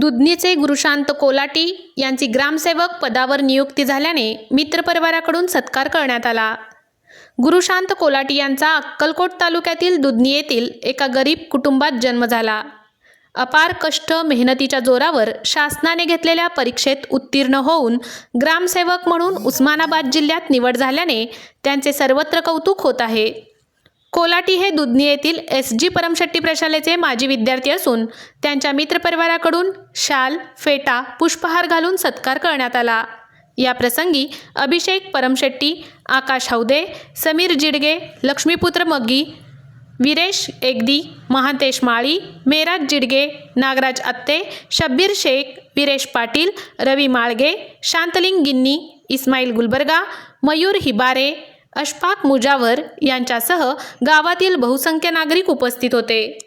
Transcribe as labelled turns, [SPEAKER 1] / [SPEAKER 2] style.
[SPEAKER 1] दुधनीचे गुरुशांत कोलाटी यांची ग्रामसेवक पदावर नियुक्ती झाल्याने मित्रपरिवाराकडून सत्कार करण्यात आला. गुरुशांत कोलाटी यांचा अक्कलकोट तालुक्यातील दुधनी येथील एका गरीब कुटुंबात जन्म झाला. अपार कष्ट मेहनतीच्या जोरावर शासनाने घेतलेल्या परीक्षेत उत्तीर्ण होऊन ग्रामसेवक म्हणून उस्मानाबाद जिल्ह्यात निवड झाल्याने त्यांचे सर्वत्र कौतुक होत आहे. कोलाटी हे दुधनी येथील एस जी परमशेट्टी प्रशालेचे माजी विद्यार्थी असून त्यांच्या मित्रपरिवाराकडून शाल फेटा पुष्पहार घालून सत्कार करण्यात आला. या प्रसंगी अभिषेक परमशेट्टी आकाश हौदे समीर जिडगे लक्ष्मीपुत्र मग्गी विरेश एकदी महांतेश माळी मेराज जिडगे नागराज अत्ते शब्बीर शेख विरेश पाटील रवी माळगे शांतलिंग गिन्नी इस्माईल गुलबर्गा मयूर हिबारे अशफाक मुजावर यांच्यासह गावातील बहुसंख्य नागरिक उपस्थित होते.